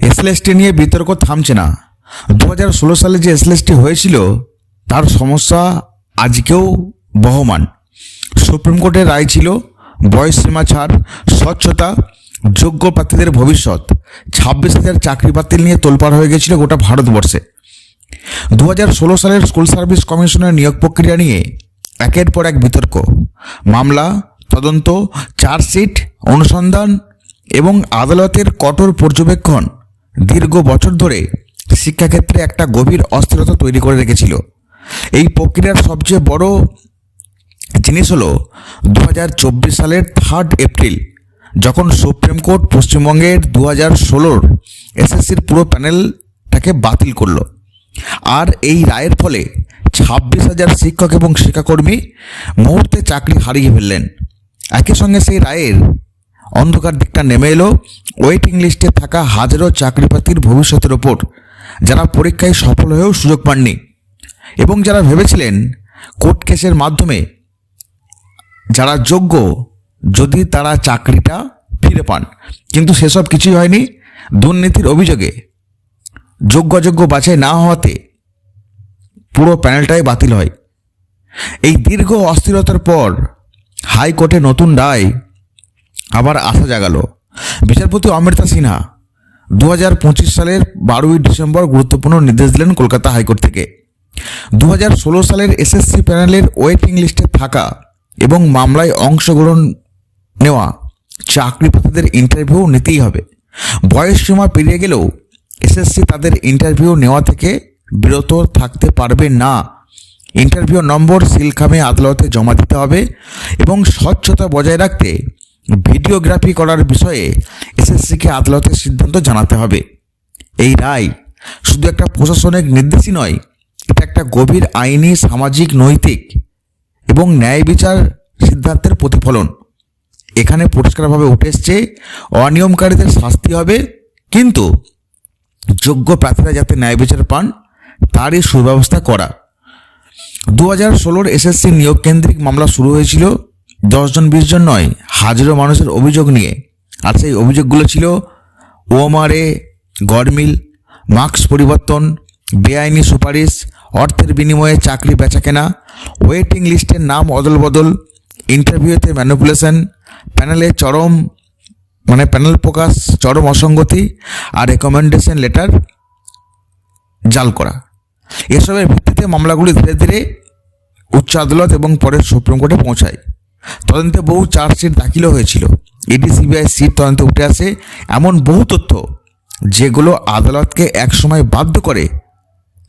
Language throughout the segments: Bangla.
এসএলএসটি নিয়ে বিতর্ক থামছে না। দু হাজার ষোলো সালে যে এসএলএসটি হয়েছিল, তার সমস্যা আজকেও বহমান। সুপ্রিম কোর্টের রায় ছিল, বয়স সীমা ছাড়, স্বচ্ছতা, যোগ্য প্রার্থীদের ভবিষ্যৎ। ছাব্বিশ হাজার চাকরি বাতিল নিয়ে তোলপাড় হয়ে গেছিল গোটা ভারতবর্ষে। দু হাজার ষোলো সালের স্কুল সার্ভিস কমিশনের নিয়োগ প্রক্রিয়া নিয়ে একের পর এক বিতর্ক। মামলা, তদন্ত, চার্জশিট, অনুসন্ধান এবং আদালতের কঠোর পর্যবেক্ষণ দীর্ঘ বছর ধরে শিক্ষাক্ষেত্রে একটা গভীর অস্থিরতা তৈরি করে রেখেছিল। এই প্রক্রিয়ার সবচেয়ে বড় জিনিস হলো দু হাজার চব্বিশ সালের থার্ড এপ্রিল যখন সুপ্রিম কোর্ট পশ্চিমবঙ্গের দু হাজার ষোলোর এসএসসির পুরো প্যানেলটাকে বাতিল করল। আর এই রায়ের ফলে ছাব্বিশ হাজার শিক্ষক এবং শিক্ষাকর্মী মুহূর্তে চাকরি হারিয়ে ফেললেন। একই সঙ্গে সেই রায়ের অন্ধকার দিকটা নেমে এলো। ওয়েটিং লিস্টে থাকা হাজারো চাকরিপ্রার্থীর ভবিষ্যতের ওপর। যারা পরীক্ষায় সফল হয়েও সুযোগ পাননি। এবং যারা ভেবেছিলেন কোর্ট কেসের মাধ্যমে যারা যোগ্য, যদি তারা চাকরিটা ফিরে পান। কিন্তু সেসব কিছুই হয়নি। দুর্নীতির অভিযোগে যোগ্য যোগ্য বাছাই না হওয়াতে পুরো প্যানেলটাই বাতিল হয়। এই দীর্ঘ অস্থিরতার পর হাইকোর্টে নতুন রায় আবার আশা জাগালো। বিচারপতি অমৃতা সিনহা দু হাজার পঁচিশ সালের বারোই ডিসেম্বর গুরুত্বপূর্ণ নির্দেশ দিলেন কলকাতা হাইকোর্ট থেকে। দু হাজার ষোলো সালের এসএসসি প্যানেলের ওয়েটিং লিস্টে থাকা এবং মামলায় অংশগ্রহণ নেওয়া চাকরি প্রার্থীদের ইন্টারভিউ নিতেই হবে। বয়স সীমা পেরিয়ে গেলেও এসএসসি তাদের ইন্টারভিউ নেওয়া থেকে বিরত থাকতে পারবে না। ইন্টারভিউ নম্বর সিলখামে আদালতে জমা দিতে হবে এবং স্বচ্ছতা বজায় রাখতে ভিডিওগ্রাফি করার বিষয়ে এসএসসিকে আদালতের সিদ্ধান্ত জানাতে হবে। এই রায় শুধু একটা প্রশাসনিক নির্দেশই নয়, এটা একটা গভীর আইনি, সামাজিক, নৈতিক এবং ন্যায় বিচার সিদ্ধান্তের প্রতিফলন। এখানে পরিষ্কারভাবে উঠে এসছে, অনিয়মকারীদের শাস্তি হবে, কিন্তু যোগ্য প্রার্থীরা যাতে ন্যায় বিচার পান, তারই সুব্যবস্থা করা। দু হাজার ষোলোর এসএসসি নিয়োগ কেন্দ্রিক মামলা শুরু হয়েছিল দশজন বিশ জন নয়, হাজারো মানুষের অভিযোগ নিয়ে। আর সেই অভিযোগগুলো ছিল ওএমআরএ গড়মিল মার্কস পরিবর্তন, বেআইনি সুপারিশ, অর্থের বিনিময়ে চাকরি বেচাকেনা, ওয়েটিং লিস্টের নাম অদল বদল ইন্টারভিউতে ম্যানিপুলেশন, প্যানেলে চরম মানে প্যানেল প্রকাশ, চরম অসঙ্গতি আর রেকমেন্ডেশন লেটার জাল করা। এসবের ভিত্তিতে মামলাগুলি ধীরে ধীরে উচ্চ আদালত এবং পরে সুপ্রিম কোর্টে পৌঁছায়। তদন্তে বহু চার্জশিট দাখিলও হয়েছিল। ইডি সিবিআই সিট তদন্তে উঠে আসে এমন বহু তথ্য যেগুলো আদালতকে একসময় বাধ্য করে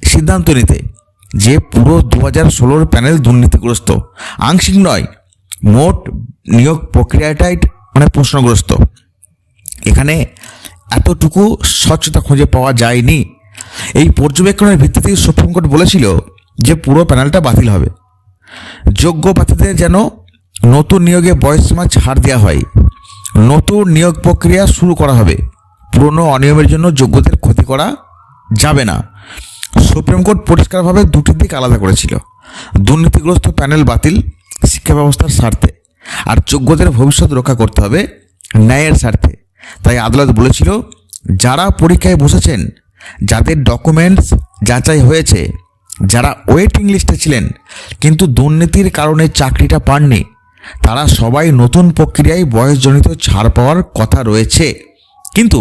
সিদ্ধান্ত নিতে, যে পুরো দু হাজার ষোলোর প্যানেল দুর্নীতিগ্রস্ত। আংশিক নয়, মোট নিয়োগ প্রক্রিয়াটাই মানে প্রশ্নগ্রস্ত। এখানে এতটুকু স্বচ্ছতা খুঁজে পাওয়া যায়নি। এই পর্যবেক্ষণের ভিত্তিতে সুপ্রিম কোর্ট বলেছিল যে পুরো প্যানেলটা বাতিল হবে। যোগ্য প্রার্থীদের যেন নতুন নিয়োগে বয়সসীমা ছাড় দেওয়া হয়। নতুন নিয়োগ প্রক্রিয়া শুরু করা হবে। পুরনো অনিয়মের জন্য যোগ্যদের ক্ষতি করা যাবে না। সুপ্রিম কোর্ট পরিষ্কারভাবে দুটি দিক আলাদা করেছিল। দুর্নীতিগ্রস্ত প্যানেল বাতিল, শিক্ষা ব্যবস্থার স্বার্থে। আর যোগ্যদের ভবিষ্যৎ রক্ষা করতে হবে ন্যায়ের স্বার্থে। তাই আদালত বলেছিল, যারা পরীক্ষায় বসেছেন, যাদের ডকুমেন্টস যাচাই হয়েছে, যারা ওয়েটিং লিস্টে ছিলেন, কিন্তু দুর্নীতির কারণে চাকরিটা পাননি তারা সবাই নতুন প্রক্রিয়ায় বয়সজনিত ছাড় পাওয়ার কথা রয়েছে। কিন্তু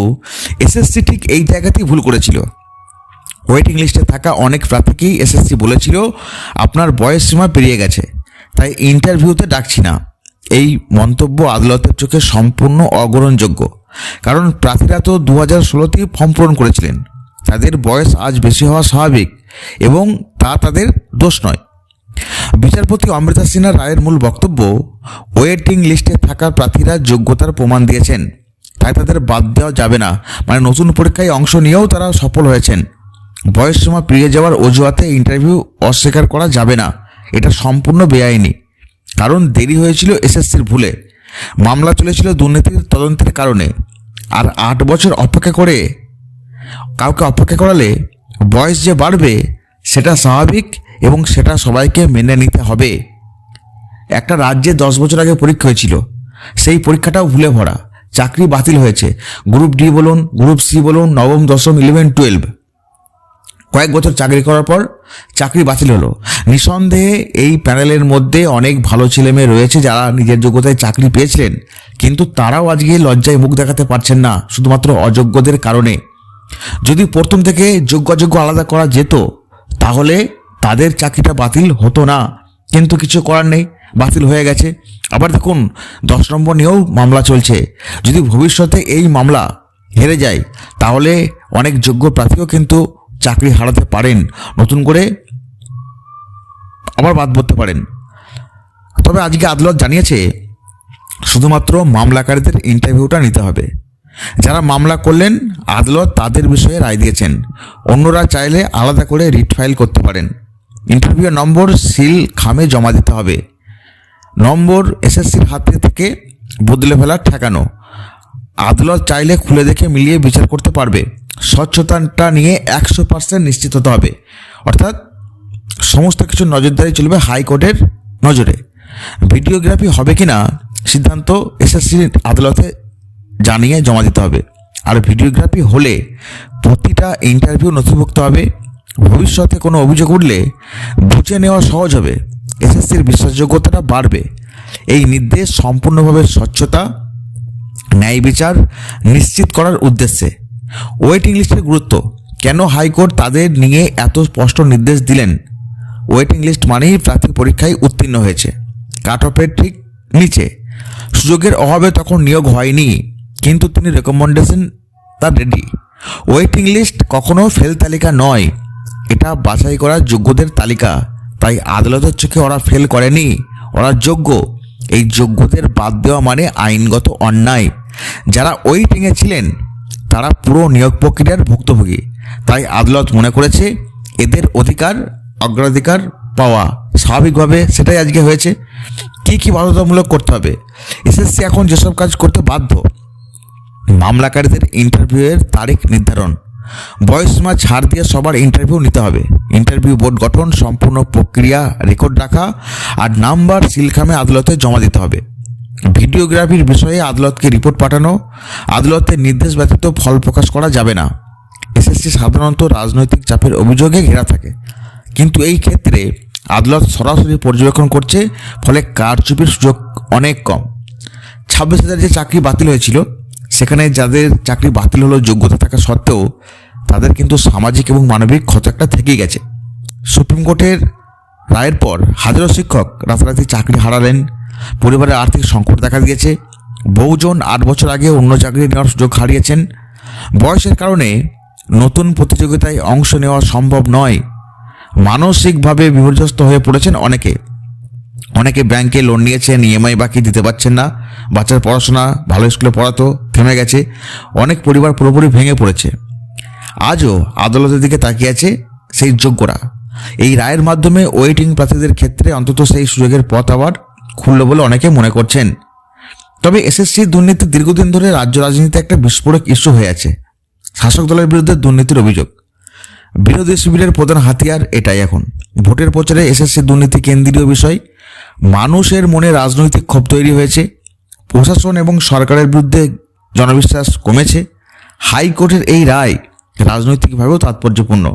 এসএসসি ঠিক এই জায়গাতেই ভুল করেছিল। ওয়েটিং লিস্টে থাকা অনেক প্রার্থীকেই এসএসসি বলেছিল, আপনার বয়স সীমা পেরিয়ে গেছে, তাই ইন্টারভিউতে ডাকছি না। এই মন্তব্য আদালতের চোখে সম্পূর্ণ অগ্রহণযোগ্য, কারণ প্রার্থীরা তো দু হাজার ষোলোতেই ফর্ম পূরণ করেছিলেন। তাদের বয়স আজ বেশি হওয়া স্বাভাবিক এবং তা তাদের দোষ নয়। বিচারপতি অমৃতা সিনহার রায়ের মূল বক্তব্য ওয়েটিং লিস্টে থাকা প্রার্থীরা যোগ্যতার প্রমাণ দিয়েছেন। তাই তাদের বাদ দেওয়া যাবে না। মানে নতুন পরীক্ষায় অংশ নিয়েও তারা সফল হয়েছেন। বয়স সীমা পেরিয়ে যাওয়ার অজুহাতে ইন্টারভিউ অস্বীকার করা যাবে না। এটা সম্পূর্ণ বেআইনি। কারণ দেরি হয়েছিল এসএসসির ভুলে। মামলা চলেছিল দুর্নীতির তদন্তের কারণে। আর আট বছর অপেক্ষা করে, কাউকে অপেক্ষা করালে বয়স যে বাড়বে, সেটা স্বাভাবিক এবং সেটা সবাইকে মেনে নিতে হবে। একটা রাজ্যে দশ বছর আগে পরীক্ষা হয়েছিল। সেই পরীক্ষাটাও ভুলে ভরা। চাকরি বাতিল হয়েছে। গ্রুপ ডি বলুন, গ্রুপ সি বলুন, নবম, দশম ইলেভেন টুয়েলভ কয়েক বছর চাকরি করার পর চাকরি বাতিল হলো। নিঃসন্দেহে এই প্যানেলের মধ্যে অনেক ভালো ছেলেমেয়ে রয়েছে যারা নিজের যোগ্যতায় চাকরি পেয়েছিলেন। কিন্তু তারাও আজকে লজ্জায় মুখ দেখাতে পারছেন না, শুধুমাত্র অযোগ্যদের কারণে। যদি প্রথম থেকে যোগ্য অযোগ্য আলাদা করা যেত, তাহলে তাদের চাকরিটা বাতিল হতো না। কিন্তু কিছু করার নেই, বাতিল হয়ে গেছে। আবার দেখুন, দশ নম্বর নিয়েও মামলা চলছে। যদি ভবিষ্যতে এই মামলা হেরে যায়, তাহলে অনেক যোগ্য প্রার্থীও কিন্তু চাকরি হারাতে পারেন। নতুন করে আবার বাদ পড়তে পারেন। তবে আজকে আদালত জানিয়েছে, শুধুমাত্র মামলাকারীদের ইন্টারভিউটা নিতে হবে। যারা মামলা করলেন, আদালত তাদের বিষয়ে রায় দিয়েছেন। অন্যরা চাইলে আলাদা করে রিট ফাইল করতে পারেন। ইন্টারভিউ নম্বর সিল খামে জমা দিতে হবে। নম্বর এসএসসির হাতে থেকে বদলে ফেলা ঠেকানো। আদালত চাইলে খুলে দেখে মিলিয়ে বিচার করতে পারবে। স্বচ্ছতাটা নিয়ে একশো পার্সেন্ট নিশ্চিত হতে হবে। অর্থাৎ সমস্ত কিছু নজরদারি চলবে হাইকোর্টের নজরে। ভিডিওগ্রাফি হবে কি না সিদ্ধান্ত এসএসসি আদালতে জানিয়ে জমা দিতে হবে। আর ভিডিওগ্রাফি হলে প্রতিটা ইন্টারভিউ নথিভুক্ত হবে। ভবিষ্যতে কোনো অভিযোগ উঠলে বুঝে নেওয়া সহজ হবে। এসএসসির বিশ্বাসযোগ্যতাটা বাড়বে। এই নির্দেশ সম্পূর্ণভাবে স্বচ্ছতা, ন্যায় বিচার নিশ্চিত করার উদ্দেশ্যে। ওয়েটিং লিস্টের গুরুত্ব। কেন হাইকোর্ট তাদের নিয়ে এত স্পষ্ট নির্দেশ দিলেন? ওয়েটিং লিস্ট মানেই প্রার্থী পরীক্ষায় উত্তীর্ণ হয়েছে। কাট অফের ঠিক নিচে। সুযোগের অভাবে তখন নিয়োগ হয়নি, কিন্তু তিনি রেকমেন্ডেশন তার রেডি ওয়েটিং লিস্ট কখনো ফেল তালিকা নয়। এটা বাছাই করা যোগ্যদের তালিকা। তাই আদালতের চোখে ওরা ফেল করেনি। ওরা যোগ্য। এই যোগ্যদের বাদ দেওয়া মানে আইনগত অন্যায়। যারা ওয়েটিংয়ে ছিলেন, তারা পুরো নিয়োগ প্রক্রিয়ার ভুক্তভোগী। তাই আদালত মনে করেছে, এদের অধিকার, অগ্রাধিকার পাওয়া স্বাভাবিকভাবে সেটাই আজকে হয়েছে। কী কী বাধ্যতামূলক করতে হবে? এসএসসি এখন যেসব কাজ করতে বাধ্য। মামলাকারীদের ইন্টারভিউয়ের তারিখ নির্ধারণ। বয়সীমা ছাড় দিয়ে সবার ইন্টারভিউ নিতে হবে। ইন্টারভিউ বোর্ড গঠন, সম্পূর্ণ প্রক্রিয়া রেকর্ড রাখা আর নাম্বার সিলখামে আদালতে জমা দিতে হবে। ভিডিওগ্রাফির বিষয়ে আদালতকে রিপোর্ট পাঠানো, আদালতের নির্দেশ ব্যতীত ফল প্রকাশ করা যাবে না। এসএসসি সাধারণত রাজনৈতিক চাপের অভিযোগে ঘেরা থাকে। কিন্তু এই ক্ষেত্রে আদালত সরাসরি পর্যবেক্ষণ করছে, ফলে কারচুপির সুযোগ অনেক কম। ছাব্বিশ হাজার যে চাকরি বাতিল হয়েছিল সেখানে যাদের চাকরি বাতিল হলো, যোগ্যতা থাকা সত্ত্বেও, তাদের কিন্তু সামাজিক এবং মানবিক ক্ষত একটা থেকেই গেছে। সুপ্রিম কোর্টের রায়ের পর হাজারো শিক্ষক রাতারাতি চাকরি হারালেন, পরিবারের আর্থিক সংকট দেখা দিয়েছে, বহুজন আট বছর আগে অন্য চাকরি নেওয়ার সুযোগ হারিয়েছেন। বয়সের কারণে নতুন প্রতিযোগিতায় অংশ নেওয়া সম্ভব নয়। মানসিকভাবে বিপর্যস্ত হয়ে পড়েছেন অনেকে। অনেকে ব্যাংকে লোন নিয়েছেন ইএমআই বাকি দিতে পারছেন না। বাচ্চার পড়াশোনা, ভালো স্কুলে পড়াতো, থেমে গেছে। অনেক পরিবার পুরোপুরি ভেঙে পড়েছে। আজও আদালতের দিকে তাকিয়ে আছে সেই যোগ্যরা। এই রায়ের মাধ্যমে ওয়েটিং প্রার্থীদের ক্ষেত্রে অন্তত সেই সুযোগের পথ আবার খুলল বলে অনেকে মনে করছেন। তবে এসএসসি দুর্নীতি দীর্ঘদিন ধরে রাজ্য রাজনীতিতে একটা বিস্ফোরক ইস্যু হয়ে আছে। শাসক দলের বিরুদ্ধে দুর্নীতির অভিযোগ। বিরোধী শিবিরের প্রধান হাতিয়ার এটাই এখন। ভোটের প্রচারে এসএসসি দুর্নীতি কেন্দ্রীয় বিষয়। মানুষের মনে রাজনৈতিক ক্ষোভ তৈরি হয়েছে, প্রশাসন এবং সরকারের বিরুদ্ধে জনবিশ্বাস কমেছে, হাইকোর্টের এই রায় রাজনৈতিকভাবেও তাৎপর্যপূর্ণ।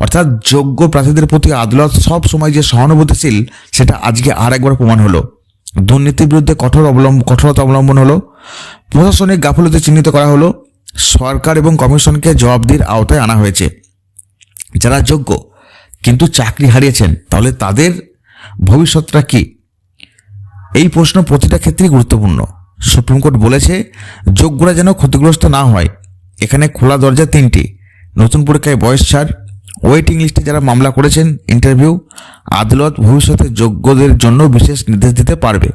অর্থাৎ যোগ্য প্রার্থীদের প্রতি আদালত সব সময় যে সহানুভূতিশীল, সেটা আজকে আর একবার প্রমাণ হলো। দুর্নীতির বিরুদ্ধে কঠোর অবলম্বন কঠোরতা অবলম্বন হলো। প্রশাসনিক গাফলতি চিহ্নিত করা হলো। সরকার এবং কমিশনকে জবাবদির আওতায় আনা হয়েছে। যারা যোগ্য, কিন্তু চাকরি হারিয়েছেন, তাহলে তাদের ভবিষ্যৎটা কি? এই প্রশ্ন প্রতিটা ক্ষেত্রেই গুরুত্বপূর্ণ। সুপ্রিম কোর্ট বলেছে, যোগ্যরা যেন ক্ষতিগ্রস্ত না হয়। এখানে খোলা দরজা তিনটি। নতুন পরীক্ষায় বয়স ছাড়, ওয়েটিং লিস্টে যারা মামলা করেছেন, ইন্টারভিউ, আদালত ভবিষ্যতে যোগ্যদের জন্য বিশেষ নির্দেশ দিতে পারবে।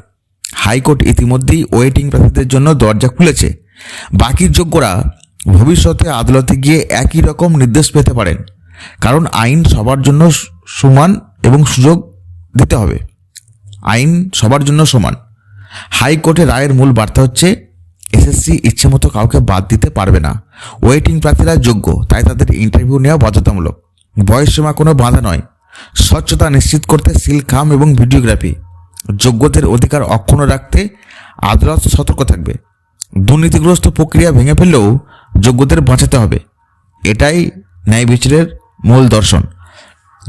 হাইকোর্ট ইতিমধ্যেই ওয়েটিং প্রার্থীদের জন্য দরজা খুলেছে। বাকি যোগ্যরা ভবিষ্যতে আদালতে গিয়ে একই রকম নির্দেশ পেতে পারেন। কারণ আইন সবার জন্য সমান এবং সুযোগ দিতে হবে। আইন সবার জন্য সমান। হাইকোর্টের রায়ের মূল বার্তা হচ্ছে, এসএসসি ইচ্ছে মতো কাউকে বাদ দিতে পারবে না। ওয়েটিং প্রার্থীরা যোগ্য, তাই তাদের ইন্টারভিউ নেওয়া বাধ্যতামূলক। বয়সসীমা কোনো বাধা নয়। স্বচ্ছতা নিশ্চিত করতে সিল খাম এবং ভিডিওগ্রাফি। যোগ্যদের অধিকার অক্ষুণ্ণ রাখতে আদালত সতর্ক থাকবে। দুর্নীতিগ্রস্ত প্রক্রিয়া ভেঙে ফেললেও যোগ্যদের বাঁচাতে হবে। এটাই ন্যায় বিচারের মূল দর্শন।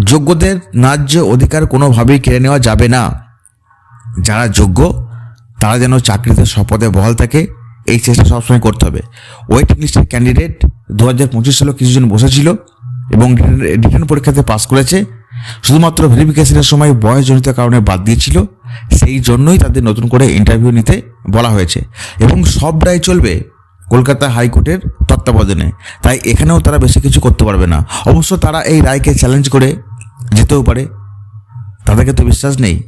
যোগ্যদের ন্যায্য অধিকার কোনোভাবেই কেড়ে নেওয়া যাবে না। যারা যোগ্য, তারা যেন চাকরিতে শপথে বহাল থাকে, এই চেষ্টা সবসময় করতে হবে। ওয়েটিং লিস্টের ক্যান্ডিডেট দু হাজার পঁচিশ সালে কিছুজন বসেছিল এবং রিটার্ন পরীক্ষাতে পাস করেছে। শুধুমাত্র ভেরিফিকেশনের সময় বয়সজনিত কারণে বাদ দিয়েছিল। সেই জন্যই তাদের নতুন করে ইন্টারভিউ নিতে বলা হয়েছে। এবং সব রায় চলবে কলকাতা হাইকোর্টের তত্ত্বাবধানে। তাই এখানেও তারা বেশি কিছু করতে পারবে না। অবশ্য তারা এই রায়কে চ্যালেঞ্জ করে যেতেও পারে। তাদেরকে তো বিশ্বাস নেই।